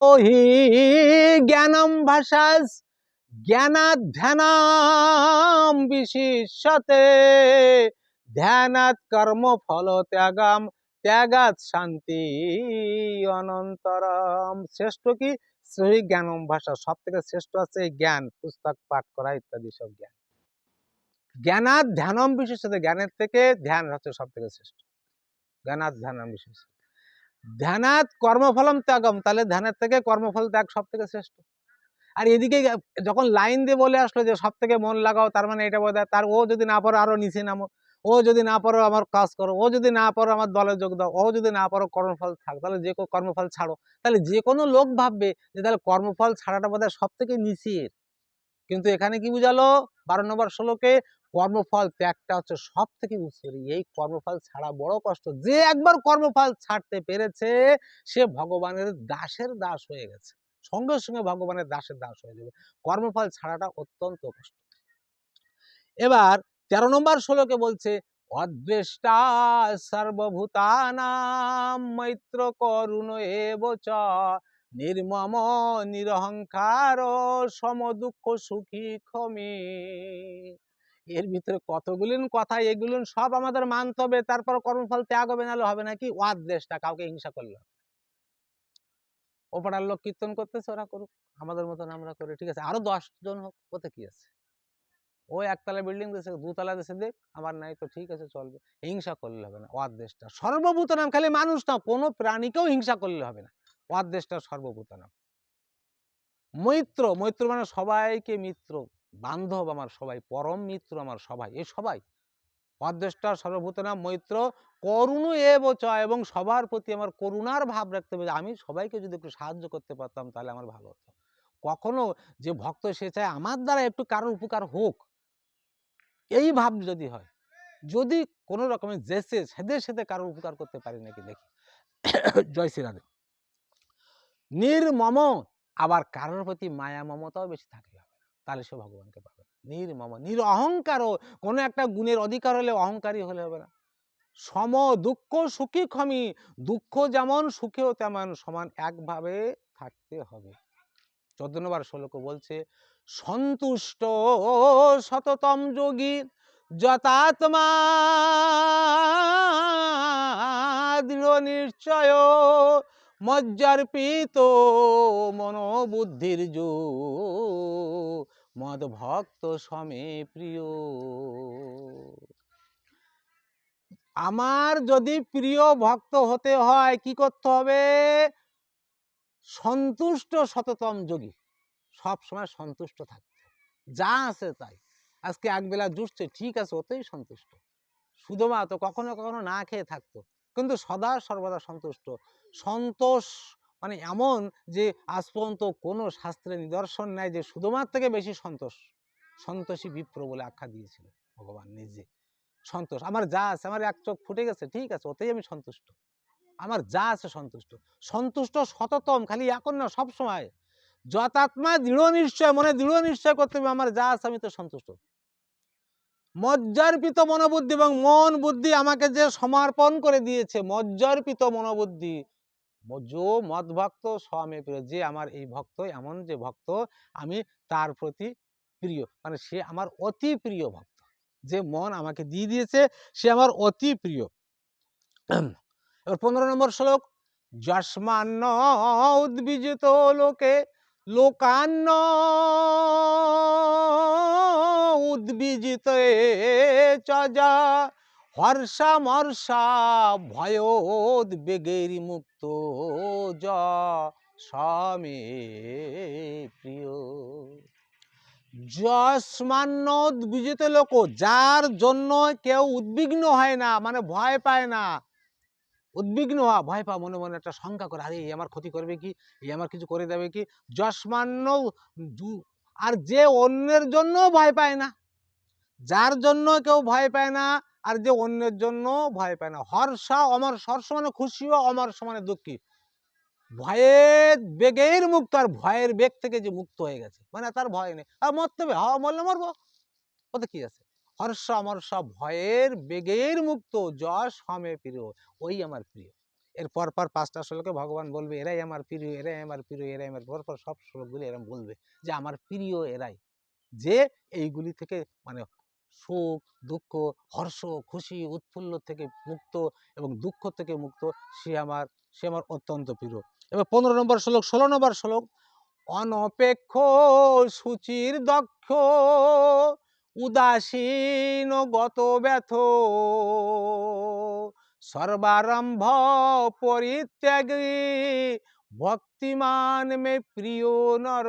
হি জ্ঞানম ভাষাস, জ্ঞানাধ্যানাম বিশিষ্যতে। ধ্যানাৎ কর্ম ফল ত্যাগাম, ত্যাগাৎ শান্তি অনন্তরম। শ্রেষ্ঠ কি? সেই জ্ঞানম ভাষা সব থেকে শ্রেষ্ঠ আছে জ্ঞান, পুস্তক, পাঠ করা ইত্যাদি সব জ্ঞান। জ্ঞানাৎ ধ্যানম বিশেষত জ্ঞানের থেকে ধ্যান হচ্ছে সব থেকে শ্রেষ্ঠ। জ্ঞানাৎ ধ্যানম বিশেষ ধ্যানাৎ কর্মফলম ত্যাগম, তাহলে ধ্যানের থেকে কর্মফল ত্যাগ সব থেকে শ্রেষ্ঠ। আর এদিকে যখন লাইন দিয়ে বলে আসলো যে সব থেকে মন লাগাও, তার মানে এটা বোধ তার, ও যদি না পারো আরও নিচে নামো, ও যদি না পারো আমার কাজ করো, ও যদি না পারো আমার দলে যোগ দাও, ও যদি না পারো কর্মফল থাক, তাহলে যে কর্মফল ছাড়ো। তাহলে যে কোনো লোক ভাববে যে তাহলে কর্মফল ছাড়াটা বোধ সব থেকে নিচের। কিন্তু এখানে কি বুঝালো? বারো নম্বর ষোলোকে কর্মফল ত্যাগটা হচ্ছে সব থেকে উচ্চের এই কর্মফল ছাড়া বড় কষ্ট। যে একবার কর্মফল ছাড়তে পেরেছে, সে ভগবানের দাসের দাস হয়ে গেছে। সঙ্গে সঙ্গে ভগবানের দাসের দাস হয়ে যাবে। কর্মফল ছাড়াটা অত্যন্ত কষ্ট। এবার তেরো নম্বর শ্লোকে বলছে, অদ্বেষ্টা সর্বভূতানাম মৈত্র করুণ এব চ। নির্মম নিরহংকার সম দুঃখ সুখী ক্ষমে। এর ভিতরে কতগুলিন কথা, এগুলো সব আমাদের মানতে হবে, তারপর কর্মফল ত্যাগ হবে নাহলে হবে নাকি অদ্বেষ্টা কাউকে হিংসা করলে হবে। ও লোক কীর্তন করতেছে, ওরা করুক, আমাদের মতন আমরা করি, ঠিক আছে? আরও দশ জন হোক, ওতে কি আছে? ও একতলা বিল্ডিং দেশে দুতলা দেশে দেখ, আমার নাই তো ঠিক আছে, চলবে। হিংসা করলে হবে না অদ্দেশটা সর্বভূত নাম খালি মানুষ না, কোনো প্রাণীকেও হিংসা করলে হবে না। অদ্দেশটা সর্বভূত নাম মৈত্র মৈত্র মানে সবাইকে মিত্র। বান্ধব আমার সবাই, পরম মিত্র আমার সবাই এই সবাই। অদ্দেশটা সর্বভূত নাম মৈত্র, করুণ এ চ এবং সবার প্রতি আমার করুণার ভাব রাখতে হবে। আমি সবাইকে যদি একটু সাহায্য করতে পারতাম তাহলে আমার ভালো হতো। কখনো যে ভক্ত সে চায় আমার দ্বারা একটু কারোর উপকার হোক, এই ভাব যদি হয়, যদি কোনো রকমের জেসে সেদের সাথে কারোর উপকার করতে পারি নাকি দেখি। জয় শ্রীরাধে। নির্মম, আবার কারোর প্রতি মায়া মমতাও বেশি না তাহলে সে ভগবানকে পাবে নির্মম নির অহংকারও কোনো একটা গুণের অধিকার হলে অহংকারী হলে হবে না। সম দুঃখ সুখী ক্ষমি, দুঃখ যেমন সুখেও তেমন সমান একভাবে থাকতে হবে। চোদ্দ নম্বর শ্লোক বলছে, সন্তুষ্ট সততম যোগী যতাত্মা দৃঢ় নিশ্চয় মজ্জার্পিত মনোবুদ্ধির যো মদ ভক্ত সমে প্রিয়। আমার যদি প্রিয় ভক্ত হতে হয়, কি করতে হবে? সন্তুষ্ট সততম যোগী। সব সময় সন্তুষ্ট থাকতে যা আছে তাই। আজকে একবেলা জুটছে, ঠিক আছে, ওতেই সন্তুষ্ট। শুধুমাত্র কখনো কখনো না খেয়ে থাকতো। কিন্তু সদা সর্বদা সন্তুষ্ট। সন্তোষ মানে এমন যে আজ পর্যন্ত কোনো শাস্ত্রে নিদর্শন নাই যে সুদমার থেকে বেশি সন্তোষ, সন্তোষী বিপ্র বলে আখ্যা দিয়েছিল ভগবান নিজে। সন্তোষ, আমার যা আছে, আমার এক চোখ ফুটে গেছে, ঠিক আছে, ওতেই আমি সন্তুষ্ট। আমার যা আছে সন্তুষ্ট। সন্তুষ্ট সততম খালি এখন না সব সময়। যতাত্মা দৃঢ় নিশ্চয়, মনে দৃঢ় নিশ্চয় করতে হবে, আমার যা আছে আমি তো সন্তুষ্ট। মজ্জার্পিত মনোবুদ্ধি এবং মন বুদ্ধি আমাকে যে সমর্পণ করে দিয়েছে, মজ্জার্পিত মনোবুদ্ধি যো মদ ভক্ত, স্বামী প্রিয়। যে আমার এই ভক্ত, এমন যে ভক্ত আমি তার প্রতি প্রিয়। মানে সে আমার অতি প্রিয় ভক্ত। যে মন আমাকে দিয়ে দিয়েছে, সে আমার অতি প্রিয়। এবার পনেরো নম্বর শ্লোক। যস্মান্ন উদ্বিজিত লোকে, লোকান্ন উদ্বিজিত চজা হর্ষা মর্ষা ভয়োদ্বেগের মুক্ত য স্বামী প্রিয়। যস্মান্ন উদ্বিজিত লোক, যার জন্য কেউ উদ্বিগ্ন হয় না মানে ভয় পায় না। উদ্বিগ্ন হওয়া, ভয় পা মনে মনে একটা শঙ্কা করে, আরে এ আমার ক্ষতি করবে কি? এই আমার কিছু করে দেবে কি? যস্মান্য আর যে অন্যের জন্য ভয় পায় না। যার জন্য কেউ ভয় পায় না আর যে অন্যের জন্য ভয় পায় না। হর্ষা অমর, হর্ষ মানে খুশিও, অমর সমানে দুঃখী। ভয়ের বেগের মুক্ত আর ভয়ের বেগ থেকে যে মুক্ত হয়ে গেছে মানে তার ভয় নেই। আর মরতে হবে হওয়া মরলে মরবো। ওতে কি আছে? হর্ষ, অমর্ষ, ভয়ের বেগের মুক্ত, যশ হমে প্রিয়, ওই আমার প্রিয়। এর পর পর পাঁচটা শ্লোকে ভগবান বলবে, এরাই আমার প্রিয়, এরাই আমার প্রিয়, এরাই আমার পর পর সব শ্লোকগুলি এরম বলবে যে, আমার প্রিয় এরাই। যে এইগুলি থেকে মানে সুখ, দুঃখ, হর্ষ, খুশি, উৎফুল্ল থেকে মুক্ত এবং দুঃখ থেকে মুক্ত, সে আমার সে আমার অত্যন্ত প্রিয়। এবার পনেরো নম্বর শ্লোক, ষোলো নম্বর শ্লোক, অনপেক্ষ সূচির দক্ষ, উদাসীন গত ব্যথ, সর্বারম্ভ পরিত্যাগী, ভক্তিমান মে প্রিয় নর,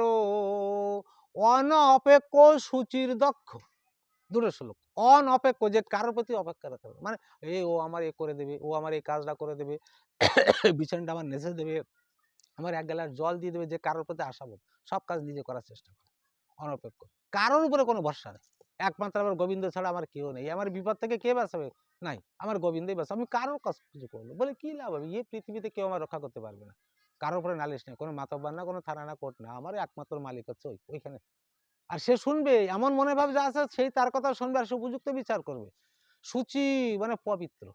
অনপেক্ষ সূচির দক্ষ। দুটো শ্লোক অনপেক্ষ যে কারোর প্রতি অপেক্ষা রাখা যাবে। মানে এই ও আমার এ করে দেবে, ও আমার এই কাজটা করে দেবে, বিছানটা আমার নেচে দেবে, আমার এক গ্লাস জল দিয়ে দেবে, যে কারোর প্রতি আশা আশাবো সব কাজ নিজে করার চেষ্টা করে অনপেক্ষ কারোর উপরে কোনো ভরসা নেই। একমাত্র আমার গোবিন্দ ছাড়া আমার কেউ নেই। আমার বিপদ থেকে কে বাঁচাবে? নাই। আমার গোবিন্দই বাঁচাবে। আমি কারোর কাজ কিছু করব বলে কি লাভ হবে? এই পৃথিবীতে কেউ আমার রক্ষা করতে পারবে না। কারোর উপরে নালিশ নেই। কোনো মাতব্বার না, কোনো থানা না, কোর্ট না। আমার একমাত্র মালিক হচ্ছে ওই, ওইখানে। আর সে শুনবে, এমন মনে ভাব যা আছে সেই তার কথা শুনবে আর সে উপযুক্ত বিচার করবে। সূচি মানে পবিত্র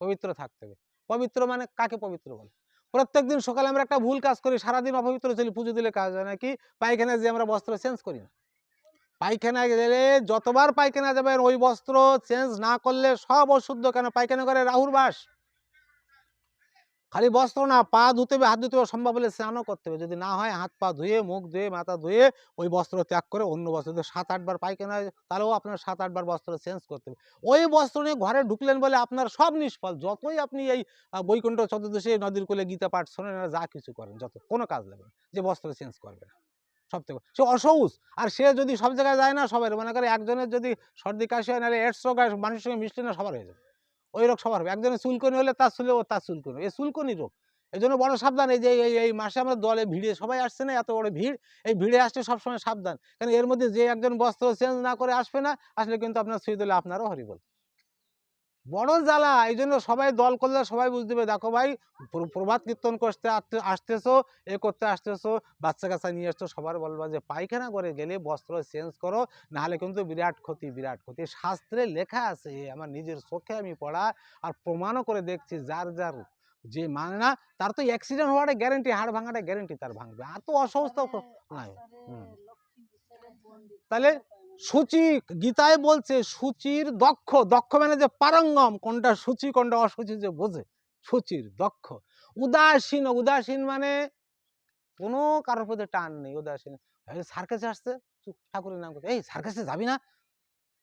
পবিত্র থাকতে হবে। পবিত্র মানে কাকে পবিত্র বলে? প্রত্যেক দিন সকালে আমরা একটা ভুল কাজ করি, সারাদিন অপবিত্র চলি, পুজো দিলে কাজ হয় নাকি পায়খানায় যে আমরা বস্ত্র চেঞ্জ করি না। পায়খানায় গেলে যতবার পায়খানা যাবেন, ওই বস্ত্র চেঞ্জ না করলে সব অশুদ্ধ। কেন? পায়খানা করে রাহুর বাস। খালি বস্ত্র না পা ধুতে হবে হাত ধুতে হবে সম্ভব হলে স্নানও করতে হবে। যদি না হয় হাত পা ধুয়ে মুখ ধুয়ে মাথা ধুয়ে ওই বস্ত্র ত্যাগ করে অন্য বস্ত্র। যদি সাত আটবার পায়খানা হয়, তাহলেও আপনার সাত আটবার বস্ত্র চেঞ্জ করতে হবে। ওই বস্ত্র নিয়ে ঘরে ঢুকলেন বলে আপনার সব নিষ্ফল। যতই আপনি এই বৈকুণ্ঠ চতুর্দশী নদীর কোলে গীতা পাঠ শোনেন যা কিছু করেন যত কোনো কাজ লাগবে যে বস্ত্র চেঞ্জ করবে না। সব থেকে সে অসৌস আর সে যদি সব জায়গায় যায় না সবার মনে করে একজনের যদি সর্দি কাশি হয় নাহলে এডস রোগ মানুষের সঙ্গে মিশলে না সবার হয়ে যাবে। ওই রোগ সবার হবে। একজনের চুলকনি হলে তার চুলে ও তার চুলকনি এই চুলকনি রোগ। এই জন্য বড় সাবধান। এই যে, এই মাসে আমরা দলে ভিড়ে, সবাই আসছে না এত বড় ভিড়। এই ভিড়ে আসতে সবসময় সাবধান। কারণ এর মধ্যে যে একজন বস্ত্র চেঞ্জ না করে আসবে না, আসলে কিন্তু আপনার সুই দিলে আপনারও হরিবল। বড় জ্বালা এই জন্য সবাই দল করলে সবাই বুঝতে হবে দেখো ভাই প্রভাত কীর্তন করতে আসতে- আসতেছো এ করতে আসতেছো বাচ্চা কাচ্চা নিয়ে আসছো সবার বলবা যে পায়খানা করে গেলে বস্ত্র চেঞ্জ করো নাহলে কিন্তু বিরাট ক্ষতি বিরাট ক্ষতি। শাস্ত্রে লেখা আছে আমার নিজের চোখে আমি পড়া আর প্রমাণও করে দেখছি যার যার যে মানে না তার তো অ্যাক্সিডেন্ট হওয়াটা গ্যারেন্টি হাড় ভাঙাটা গ্যারেন্টি তার ভাঙবে আর তো অসুস্থ নাই। তাহলে সূচি, গীতায় বলছে সূচির দক্ষ দক্ষ মানে যে পারঙ্গম, কোনটা সূচি, কোনটা অসুচি যে বোঝে, সূচির দক্ষ। উদাসীন উদাসীন মানে কোনো কারোর প্রতি টান নেই, উদাসীন। সার্কাসে আসছে ঠাকুরের নাম করতে এই সার্কাসে যাবি না?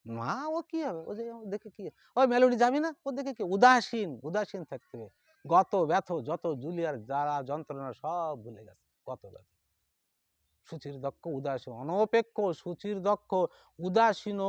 না ও কি হবে? ও যে দেখে কি? ওই মেলোডি যাবি না? ও দেখে কি? উদাসীন উদাসীন থাকতে হবে। গত ব্যথ, যত জুলিয়ার জ্বালা, যন্ত্রণা সব ভুলে গেছে, গত ব্যথ। সুচির দক্ষ উদাসীন, অনপেক্ষ সুচির দক্ষ উদাসীন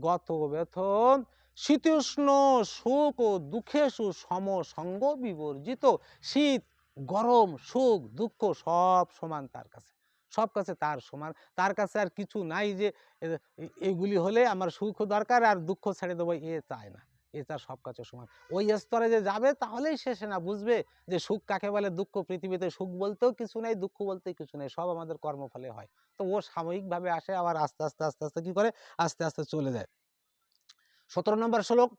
গত বেথন শীতোষ্ণ সুখ ও দুঃখেশু সম সঙ্গ বিবর্জিত, শীত, গরম, সুখ, দুঃখ সব সমান তার কাছে। সব কাছে তার সমান। তার কাছে আর কিছু নাই যে, এ- এ- হলে আমার সুখ দরকার আর দুঃখ ছেড়ে দেবো, এ চায় না। এ তার সব কাজের সমান ওই স্তরে যে যাবে তাহলেই শেষে না বুঝবে যে সুখ কাকে বলে? দুঃখ পৃথিবীতে সুখ বলতেও কিছু নেই, দুঃখ বলতেও কিছু নেই, সব আমাদের কর্মফলে হয়। তো ও সাময়িকভাবে আসে, আবার আস্তে আস্তে আস্তে আস্তে কি করে? আস্তে আস্তে চলে যায়। সতেরো নম্বর শ্লোক